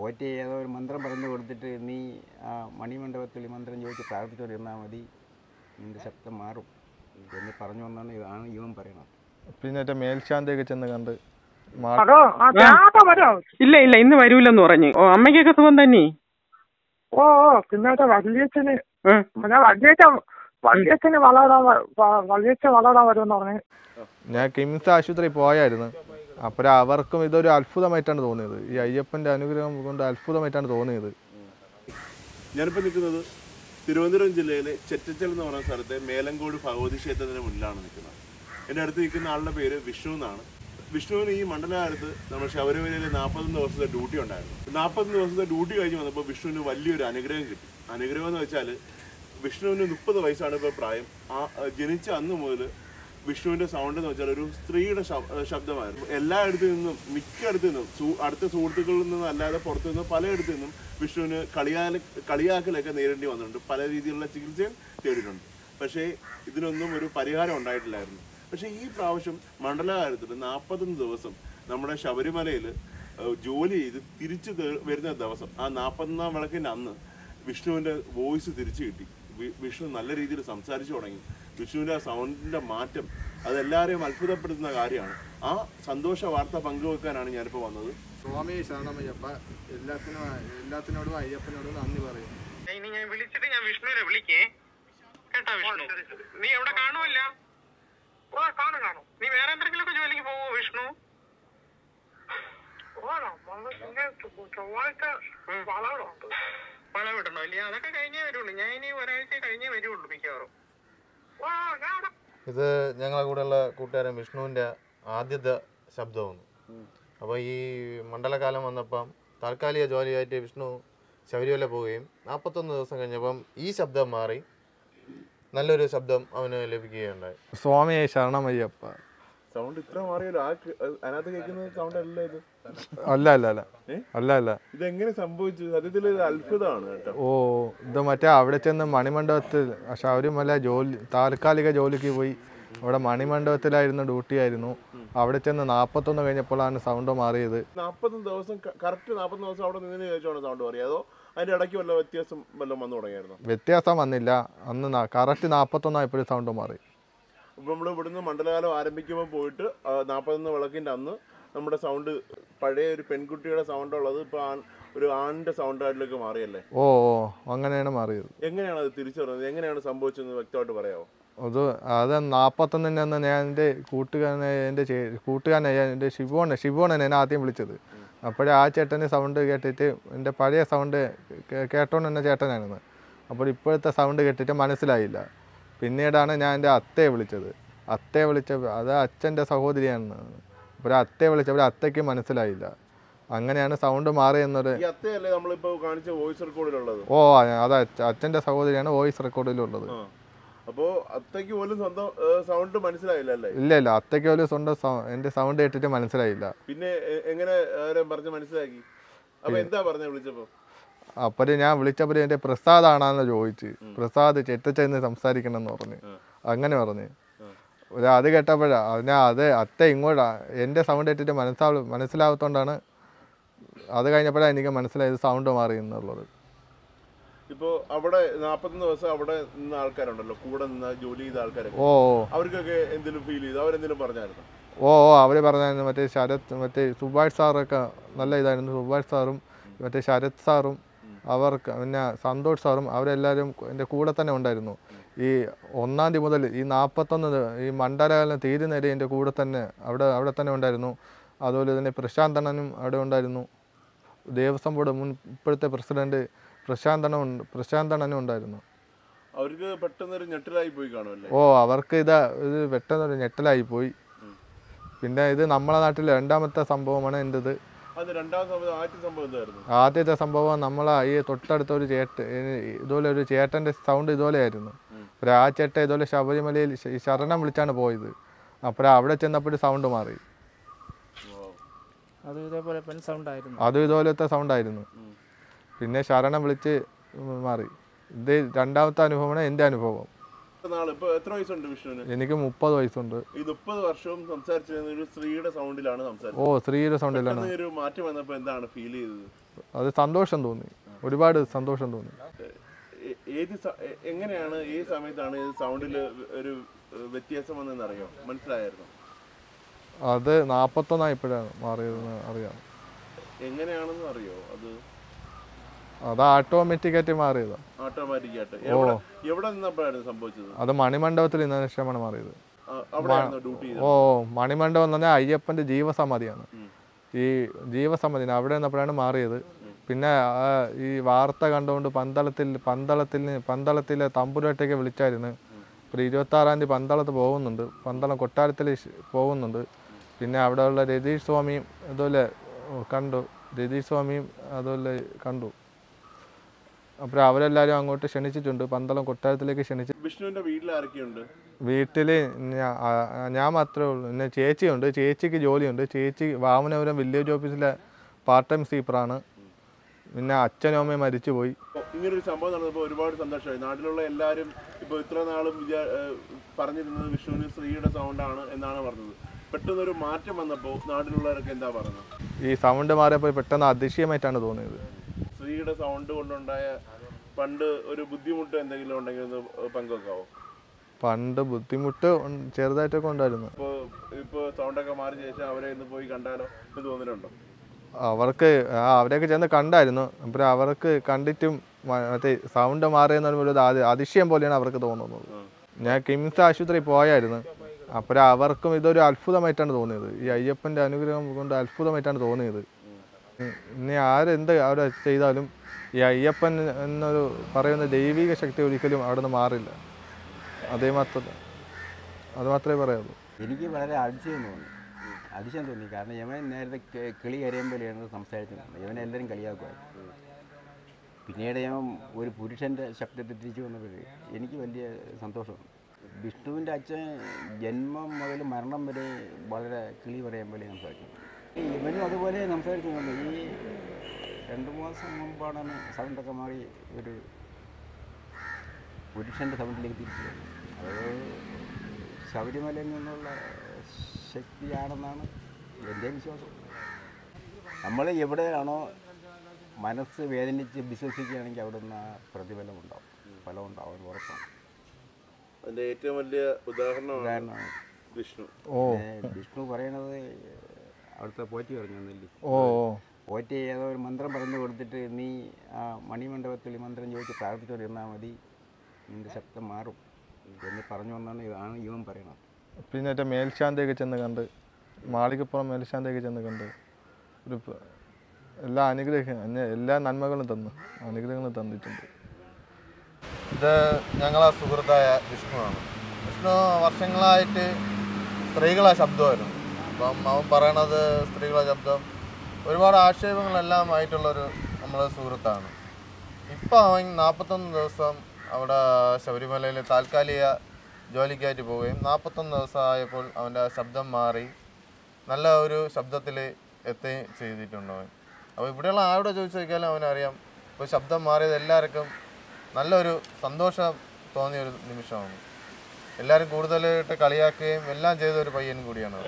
പോറ്റി ഏതോ ഒരു മന്ത്രം പറഞ്ഞു കൊടുത്തിട്ട് നീ ആ മണിമണ്ഡപത്തിൽ ഈ മന്ത്രം ചോദിച്ച് പ്രാർത്ഥിച്ചുകൊണ്ടിരുന്നാൽ മതി നിന്റെ ശബ്ദം മാറും എന്ന് പറഞ്ഞു വന്നാണ് ഇതാണ് ഇവൻ പറയണത്. പിന്നെ മറ്റേ മേൽശാന്തിയൊക്കെ ചെന്ന് കണ്ട് ഇല്ല ഇല്ല ഇന്ന് വരൂലെന്ന് പറഞ്ഞു. ഓ അമ്മയ്ക്കൊക്കെ സുഖം തന്നെ. ഓ ഓ പിന്നെ മറ്റേ വല്യച്ഛന് വല്യച്ഛൻ വല്യച്ഛന് വളരാൻ വല്യച്ഛൻ വളരാൻ വരുമെന്ന് പറഞ്ഞു. ഞാൻ കിംസ് ആശുപത്രി പോയായിരുന്നു. അപ്പോൾ അവർക്കും ഇതൊരു അത്ഭുതമായിട്ടാണ് തോന്നിയത്. ഈ അയ്യപ്പന്റെ അനുഗ്രഹം കൊണ്ട് അത്ഭുതമായിട്ടാണ് തോന്നിയത്. ഞാനിപ്പോൾ നിൽക്കുന്നത് തിരുവനന്തപുരം ജില്ലയിലെ ചെറ്റച്ചൽ എന്ന് പറയുന്ന സ്ഥലത്തെ മേലങ്കോട് ഭഗവതി ക്ഷേത്രത്തിന് മുന്നിലാണ് നിൽക്കുന്നത്. എന്റെ അടുത്ത് നിൽക്കുന്ന ആളുടെ പേര് വിഷ്ണു എന്നാണ്. വിഷ്ണുവിന് ഈ മണ്ഡലകാലത്ത് നമ്മൾ ശബരിമലയിൽ നാൽപ്പത്തൊന്ന് ദിവസത്തെ ഡ്യൂട്ടി ഉണ്ടായിരുന്നു. നാൽപ്പത്തൊന്ന് ദിവസത്തെ ഡ്യൂട്ടി കഴിഞ്ഞ് വന്നപ്പോൾ വിഷ്ണുവിന് വലിയൊരു അനുഗ്രഹം കിട്ടി. അനുഗ്രഹം എന്ന് വെച്ചാൽ വിഷ്ണുവിന് മുപ്പത് വയസ്സാണ് ഇപ്പോൾ പ്രായം. ആ ജനിച്ച അന്ന് മുതൽ വിഷ്ണുവിന്റെ സൗണ്ട് എന്ന് വെച്ചാൽ ഒരു സ്ത്രീയുടെ ശബ്ദമായിരുന്നു. എല്ലായിടത്തു നിന്നും മിക്കയിടത്തു നിന്നും അടുത്ത സുഹൃത്തുക്കളിൽ നിന്നും അല്ലാതെ പുറത്തു നിന്നും പലയിടത്തു നിന്നും വിഷ്ണുവിന് കളിയാല കളിയാക്കലൊക്കെ നേരിടേണ്ടി വന്നിട്ടുണ്ട്. പല രീതിയിലുള്ള ചികിത്സയും തേടിയിട്ടുണ്ട്. പക്ഷേ ഇതിനൊന്നും ഒരു പരിഹാരം ഉണ്ടായിട്ടില്ലായിരുന്നു. പക്ഷേ ഈ പ്രാവശ്യം മണ്ഡലകാലത്തിൽ നാൽപ്പത്തൊന്ന് ദിവസം നമ്മുടെ ശബരിമലയിൽ ജോലി ചെയ്ത് തിരിച്ചു വരുന്ന ദിവസം ആ നാൽപ്പത്തൊന്നാം വിളക്കിന്റെ അന്ന് വിഷ്ണുവിന്റെ വോയിസ് തിരിച്ചു കിട്ടി. വിഷ്ണു നല്ല രീതിയിൽ സംസാരിച്ചു തുടങ്ങി. വിഷ്ണുവിന്റെ ആ സൗണ്ടിന്റെ മാറ്റം അതെല്ലാവരെയും അത്ഭുതപ്പെടുത്തുന്ന കാര്യമാണ്. ആ സന്തോഷ വാർത്ത പങ്കുവെക്കാനാണ് ഞാനിപ്പോൾ വന്നത്. സ്വാമി ശരണമയ്യപ്പ എല്ലാത്തിനും എല്ലാത്തിനോടും അയ്യപ്പനോടും നന്ദി പറയും. ഇനി ഞാൻ വിളിച്ചിട്ട് ഞാൻ വിഷ്ണുവിനെ വിളിക്കേ. കേട്ടോ വിഷ്ണു? നീ എവിടെ കാണുമല്ല ഓ കാണും കാണും. നീ വേറെ എന്തെങ്കിലുമൊക്കെ ജോലിക്ക് പോവോ വിഷ്ണു? ചൊവ്വാഴ്ച വളവിടണോ? ഇല്ല അതൊക്കെ കഴിഞ്ഞേ വരുള്ളൂ. ഞാൻ ഇനി ഒരാഴ്ച കഴിഞ്ഞേ വരുള്ളൂ മിക്കവാറും. ഇത് ഞങ്ങളെ കൂടെയുള്ള കൂട്ടുകാരൻ വിഷ്ണുവിന്റെ ആദ്യത്തെ ശബ്ദമാണ്. അപ്പോൾ ഈ മണ്ഡലകാലം വന്നപ്പം താൽക്കാലിക ജോലിയായിട്ട് വിഷ്ണു ശബരിമല പോവുകയും നാൽപ്പത്തൊന്ന് ദിവസം കഴിഞ്ഞപ്പം ഈ ശബ്ദം മാറി നല്ലൊരു ശബ്ദം അവന് ലഭിക്കുകയുണ്ടായി. സ്വാമിയെ ശരണമയ്യപ്പ. സൗണ്ട് ഇത്ര മാറിയല്ലോ ആ അതിനകത്ത് കേൾക്കുന്ന സൗണ്ട് അല്ല ഇത്. അല്ല അല്ല അല്ല. അല്ല അല്ല. ഇതെങ്ങനെ സംഭവിച്ചു? സത്യത്തിൽ ഇത് അത്ഭുതമാണ് ഓ ഇത് മറ്റേ അവിടെ ചെന്ന് മണിമണ്ഡപത്തിൽ ശബരിമല ജോലി താൽക്കാലിക ജോലിക്ക് പോയി. അവിടെ മണിമണ്ഡപത്തിലായിരുന്നു ഡ്യൂട്ടി ആയിരുന്നു. അവിടെ ചെന്ന് നാൽപ്പത്തൊന്ന് കഴിഞ്ഞപ്പോഴാണ് സൗണ്ട് മാറിയത്. നാൽപ്പത്തൊന്ന് ദിവസം കറക്റ്റ് നാൽപ്പത്തൊന്ന് ദിവസം അവിടെ നിന്ന് ചോദിച്ചാണ് സൗണ്ട് മാറിയത് അതോ അതിന്റെ ഇടയ്ക്ക് വല്ല വ്യത്യാസം വല്ലതും വന്നു തുടങ്ങിയായിരുന്നു? വ്യത്യാസം വന്നില്ല. അന്ന് കറക്റ്റ് നാൽപ്പത്തൊന്നായപ്പോഴും സൗണ്ട് മാറി. നമ്മൾ ഇവിടുന്ന് മണ്ഡലകാലം ആരംഭിക്കുമ്പോൾ പോയിട്ട് നാൽപ്പത്തൊന്ന് വിളക്കിന്റെ അന്ന് നമ്മുടെ സൗണ്ട് പഴയ ഒരു പെൺകുട്ടിയുടെ സൗണ്ട് ഉള്ളത് ഇപ്പോൾ ആൺ ഒരു ആണിന്റെ സൗണ്ടായിട്ടിലേക്ക് മാറിയല്ലേ? ഓ അങ്ങനെയാണ് മാറിയത്. എങ്ങനെയാണ് അത് തിരിച്ചറിഞ്ഞത് എങ്ങനെയാണ് സംഭവിച്ചതെന്ന് വ്യക്തമായിട്ട് പറയാമോ അത് അത് നാൽപ്പത്തൊന്നിന്റെ അന്ന് ഞാൻ എന്റെ കൂട്ടുകാരനെ എന്റെ കൂട്ടുകാരനെ ഞാൻ എന്റെ ശിവോണ് ശിവോണൻ എന്നെ ആദ്യം വിളിച്ചത്. അപ്പോഴേ ആ ചേട്ടന്റെ സൗണ്ട് കേട്ടിട്ട് എന്റെ പഴയ സൗണ്ട് കേട്ടോണ്ട് തന്നെ ചേട്ടനായിരുന്നു. അപ്പോൾ ഇപ്പോഴത്തെ സൗണ്ട് കേട്ടിട്ട് മനസ്സിലായില്ല. പിന്നീടാണ് ഞാൻ എന്റെ അത്തയെ വിളിച്ചത്. അത്തയെ വിളിച്ച അത് അച്ഛന്റെ സഹോദരിയാണ് അപ്പോൾ അത്തയെ വിളിച്ചപ്പോൾ അത്തയ്ക്ക് മനസ്സിലായില്ല. അങ്ങനെയാണ് സൗണ്ട് വോയിസ് റെക്കോർഡിലുള്ളത്? ഓ അത് അച്ഛ- അച്ഛന്റെ സഹോദരിയാണ് വോയിസ് റെക്കോർഡിലുള്ളത്. അപ്പോൾ അത്തയ്ക്ക് പോലും സ്വന്തം സൗണ്ട് മനസ്സിലായില്ല അല്ലേ ഇല്ല ഇല്ല. അത്തയ്ക്ക് പോലും സ്വന്തം എന്റെ എന്റെ സൗണ്ട് കേട്ടിട്ട് മനസ്സിലായില്ല. പിന്നെ എങ്ങനെ പറഞ്ഞ് മനസ്സിലാക്കി? അപ്പോൾ എന്താ പറഞ്ഞ വിളിച്ചപ്പോ? അപ്പോൾ ഞാൻ വിളിച്ചപ്പോൾ എന്റെ പ്രസാദാണെന്ന് ചോദിച്ച്. പ്രസാദ് ചെറ്റച്ചെന്ന് സംസാരിക്കണം എന്ന് പറഞ്ഞു അങ്ങനെ പറഞ്ഞു. അത് കേട്ടപ്പോഴാ ഞാൻ അത് അത്ത ഇങ്ങോട്ടാ എന്റെ സൗണ്ട് കേട്ടിട്ട് മനസ്സാ മനസ്സിലാവത്തോണ്ടാണ് അത് കഴിഞ്ഞപ്പോഴാണ് എനിക്ക് മനസ്സിലായത് സൗണ്ട് മാറി എന്നുള്ളത്. ഇപ്പോ അവിടെ നാപ്പത്തൊന്ന് ദിവസം അവിടെ നിന്ന ആൾക്കാരുണ്ടല്ലോ കൂടെ നിന്ന് ജോലി ചെയ്ത ആൾക്കാരൊക്കെ. ഓ അവർക്കൊക്കെ എന്തെങ്കിലും ഫീൽ ചെയ്തു? അവരെന്തെങ്കിലും പറഞ്ഞായിരുന്നു? ഓ ഓ അവർ പറഞ്ഞായിരുന്നു മറ്റേ ശരത് മറ്റേ സുഭാഷ് സാറൊക്കെ നല്ല ഇതായിരുന്നു സുഭാഷ് സാറും മറ്റേ ശരത് സാറും അവർക്ക് പിന്നെ സന്തോഷ് സാറും അവരെല്ലാവരും എന്റെ കൂടെ തന്നെ ഉണ്ടായിരുന്നു. ഈ ഒന്നാം തീയതി മുതൽ ഈ നാൽപ്പത്തൊന്ന് ഈ മണ്ഡലകാലം തീരുന്നവരെ എന്റെ കൂടെ തന്നെ അവിടെ അവിടെ തന്നെ ഉണ്ടായിരുന്നു. അതുപോലെ തന്നെ പ്രശാന്തണ്ണനും അവിടെ ഉണ്ടായിരുന്നു. ദേവസ്വം ബോർഡ് മുൻ ഇപ്പോഴത്തെ പ്രസിഡന്റ് പ്രശാന്ത് അണ്ണൻ ഉണ്ട് പ്രശാന്ത് ഉണ്ടായിരുന്നു. അവർക്ക് പെട്ടെന്നൊരു ഞെട്ടലായി പോയി കാണുമല്ലേ? ഓ അവർക്ക് ഇതാ ഇത് പെട്ടെന്നൊരു ഞെട്ടലായി പോയി. പിന്നെ ഇത് നമ്മളെ നാട്ടിൽ രണ്ടാമത്തെ സംഭവമാണ് എന്റെത് ആദ്യത്തെ സംഭവം നമ്മളെ ഈ തൊട്ടടുത്ത ഒരു ചേട്ട ഇതുപോലെ ഒരു ചേട്ടന്റെ സൗണ്ട് ഇതുപോലെയായിരുന്നു. അപ്പോൾ ആ ചേട്ടൻ ഇതുപോലെ ശബരിമലയിൽ ശരണം വിളിച്ചാണ് പോയത്. അപ്പോൾ അവിടെ ചെന്നപ്പോൾ സൗണ്ട് മാറി. അത് ഇതുപോലത്തെ പെൻ സൗണ്ട് ആയിരുന്നു പിന്നെ ശരണം വിളിച്ച് മാറി. ഇത് രണ്ടാമത്തെ അനുഭവമാണ് എന്റെ അനുഭവം. നാൾ ഇപ്പൊ എത്ര വയസ്സുണ്ട് വിഷ്ണുവിന്? എനിക്ക് മുപ്പത് വയസ്സുണ്ട്. ഈ മുപ്പത് വർഷവും സംസാരിച്ചിരുന്ന ഒരു സ്ത്രീയുടെ സൗണ്ടിലാണ് ഓ സ്ത്രീയുടെ സൗണ്ടിലാണ് പെട്ടെന്ന് ഒരു മാറ്റം വന്നപ്പോ എന്താണ് ഫീൽ ചെയ്തത്? അത് സന്തോഷം തോന്നി. ഒരുപാട് സന്തോഷം തോന്നി. ഏത് എങ്ങനെയാണ് ഈ സമയത്താണ് സൗണ്ടിൽ ഒരു വ്യത്യാസം വന്നതെന്ന് അറിയാം മനസ്സിലായിരുന്നു അത് നാൽപ്പത്തൊന്നായപ്പോഴാണ് മാറിയതെന്ന് അറിയാം. എങ്ങനെയാണെന്ന് അറിയോ അത്? അത് ഓട്ടോമാറ്റിക് ആയിട്ട്. എവിടെ എവിടെ നിന്നപ്പോഴായിരുന്നു സംഭവിച്ചത്? അത് മണിമണ്ഡപത്തിൽ ഇന്ന ശേഷമാണ് മാറിയത്. ഓ മണിമണ്ഡപം എന്ന് പറഞ്ഞാൽ അയ്യപ്പന്റെ ജീവസമാധിയാണ്. ഈ ജീവസമാധി അവിടെ നിന്നപ്പോഴാണ് മാറിയത്. പിന്നെ ഈ വാർത്ത കണ്ടുകൊണ്ട് പന്തളത്തിൽ പന്തളത്തിൽ പന്തളത്തിലെ തമ്പുരട്ടേക്ക് വിളിച്ചായിരുന്നു. ഒരു ഇരുപത്താറാം തീയതി പന്തളത്ത് പോകുന്നുണ്ട്. പന്തളം കൊട്ടാരത്തിൽ പോകുന്നുണ്ട്. പിന്നെ അവിടെയുള്ള രതീഷ് സ്വാമിയും അതുപോലെ കണ്ടു. രതീഷ് സ്വാമിയും അതുപോലെ കണ്ടു. അപ്പോൾ അവരെല്ലാവരും അങ്ങോട്ട് ക്ഷണിച്ചിട്ടുണ്ട്. പന്തളം കൊട്ടാരത്തിലേക്ക് ക്ഷണിച്ചു വിഷ്ണുവിന്റെ വീട്ടിൽ ആരൊക്കെയുണ്ട്? വീട്ടിൽ ഞാൻ മാത്രമേ ഉള്ളൂ. പിന്നെ ചേച്ചിയുണ്ട്. ചേച്ചിക്ക് ജോലിയുണ്ട്. ചേച്ചി വാമനപുരം വില്ലേജ് ഓഫീസിലെ പാർട്ട് ടൈം സ്വീപ്പറാണ്. പിന്നെ അച്ഛനും അമ്മയും മരിച്ചുപോയി. ഇങ്ങനൊരു സംഭവം നടന്നപ്പോൾ ഒരുപാട് സന്തോഷമായി. നാട്ടിലുള്ള എല്ലാവരും ഇപ്പോൾ ഇത്ര നാളും വിചാ പറഞ്ഞിരുന്നത് വിഷ്ണുവിന് സ്ത്രീയുടെ സൗണ്ടാണ് എന്നാണ് പറഞ്ഞത്. പെട്ടെന്നൊരു മാറ്റം വന്നപ്പോൾ നാട്ടിലുള്ളവരൊക്കെ എന്താ പറഞ്ഞത്? ഈ സൗണ്ട് മാറിയപ്പോൾ പെട്ടെന്ന് അതിശയമായിട്ടാണ് തോന്നിയത്. സ്ത്രീയുടെ സൗണ്ട് കൊണ്ടുണ്ടായ പണ്ട് ഒരു ബുദ്ധിമുട്ട് എന്തെങ്കിലും ഉണ്ടെങ്കിൽ ഒന്ന് പങ്കുവെക്കാവോ? പണ്ട് ബുദ്ധിമുട്ട് ചെറുതായിട്ടൊക്കെ ഉണ്ടായിരുന്നു. ഇപ്പോൾ ഇപ്പോൾ സൗണ്ടൊക്കെ മാറിയ ശേഷം അവരെ ഇന്ന് പോയി കണ്ടാലോ എന്ന് തോന്നിയിട്ടുണ്ടോ അവർക്ക് അവരെയൊക്കെ ചെന്ന് കണ്ടായിരുന്നു. അപ്പോൾ അവർക്ക് കണ്ടിട്ടും മറ്റേ സൗണ്ട് മാറിയെന്ന് പറയുമ്പോൾ ഒരു അതി- അതിശയം പോലെയാണ് അവർക്ക് തോന്നുന്നത്. ഞാൻ കിംസ് ആശുപത്രി പോയായിരുന്നു. അപ്പോൾ അവർക്കും ഇതൊരു അത്ഭുതമായിട്ടാണ് തോന്നിയത്. ഈ അയ്യപ്പന്റെ അനുഗ്രഹം കൊണ്ട് അത്ഭുതമായിട്ടാണ് തോന്നിയത്. ഇനി ആരെന്ത് അവിടെ ചെയ്താലും ഈ അയ്യപ്പൻ എന്നൊരു പറയുന്ന ദൈവിക ശക്തി ഒരിക്കലും അവിടെ നിന്ന് മാറില്ല. അതേ മാത്രം അത് മാത്രമേ പറയാവൂ എനിക്ക് വളരെ അതിശയം തോന്നി. അതിശയം തോന്നി. കാരണം യവൻ നേരത്തെ കിളി കരയുമ്പോഴാണ് സംസാരിച്ചിരുന്നത്. യവനെ എല്ലാവരും കളിയാക്കുമായിരുന്നു. പിന്നീട് ഞാൻ ഒരു പുരുഷന്റെ ശബ്ദത്തിൽ തിരിച്ചു വന്നപ്പോൾ എനിക്ക് വലിയ സന്തോഷം. വിഷ്ണുവിന്റെ അച്ഛൻ ജന്മം മുതൽ മരണം വരെ വളരെ കിളി പറയാൻ പോലെ സംസാരിക്കുന്നു. ഇവനും അതുപോലെ സംസാരിച്ചു വന്നു ഈ രണ്ട് മാസം മുമ്പാണ് സൗണ്ടൊക്കെ മാറി ഒരു പുരുഷന്റെ സൗണ്ടിലേക്ക് തിരിച്ചു അത് ശബരിമലയിൽ നിന്നുള്ള ശക്തിയാണെന്നാണ് എന്റെ വിശ്വാസം. നമ്മൾ എവിടെയാണോ മനസ്സ് വേദനിച്ച് വിശ്വസിക്കുകയാണെങ്കിൽ അവിടെ നിന്ന് ആ പ്രതിഫലം ഉണ്ടാവും ഫലം ഉണ്ടാവും ഉറപ്പാണ്. അതിന്റെ ഏറ്റവും വലിയ ഉദാഹരണമാണ് ഉദാഹരണമാണ് വിഷ്ണു. ഓ. വിഷ്ണു പറയണത് അവിടുത്തെ പോറ്റി പറഞ്ഞു തന്നില്ലേ? ഓ പോറ്റി ഏതോ ഒരു മന്ത്രം പറഞ്ഞു കൊടുത്തിട്ട് നീ ആ മണിമണ്ഡപത്തിൽ മന്ത്രം ചോദിച്ച് പ്രാർത്ഥിച്ചുകൊണ്ടിരുന്നാൽ മതി. നിന്റെ ശബ്ദം മാറും. എന്ന് പറഞ്ഞു വന്നാണ് ഇതാണ് ഇവൻ പറയണത്. പിന്നെ മറ്റേ മേൽശാന്തിയൊക്കെ ചെന്ന് കണ്ട് മാളികപ്പുറം മേൽശാന്തിയൊക്കെ ചെന്ന് കണ്ട് ഒരു എല്ലാ അനുഗ്രഹം എല്ലാ നന്മകളും തന്നു. അനുഗ്രഹങ്ങളും തന്നിട്ടുണ്ട്. ഇത് ഞങ്ങളെ സുഹൃത്തായ വിഷ്ണുവാണ്. വിഷ്ണു വർഷങ്ങളായിട്ട് സ്ത്രീകളെ ശബ്ദമായിരുന്നു. അപ്പം അവൻ പറയണത് സ്ത്രീകളെ ശബ്ദം. ഒരുപാട് ആക്ഷേപങ്ങളെല്ലാം ആയിട്ടുള്ളൊരു നമ്മളെ സുഹൃത്താണ്. ഇപ്പം അവൻ നാൽപ്പത്തൊന്ന് ദിവസം അവിടെ ശബരിമലയിൽ താൽക്കാലിക ജോലിക്കായിട്ട് പോവുകയും നാൽപ്പത്തൊന്ന് ദിവസം ആയപ്പോൾ അവന്റെ ശബ്ദം മാറി. നല്ല ഒരു ശബ്ദത്തിൽ എത്തുകയും ചെയ്തിട്ടുണ്ട് അവൻ. അപ്പോൾ ഇവിടെയുള്ള ആരോട് ചോദിച്ചു നോക്കിയാലും അവനറിയാം. ഇപ്പോൾ ശബ്ദം മാറിയത് എല്ലാവർക്കും നല്ലൊരു സന്തോഷം തോന്നിയ ഒരു നിമിഷമാണ്. എല്ലാവരും കൂടുതലായിട്ട് കളിയാക്കുകയും എല്ലാം ചെയ്ത ഒരു പയ്യൻ കൂടിയാണ്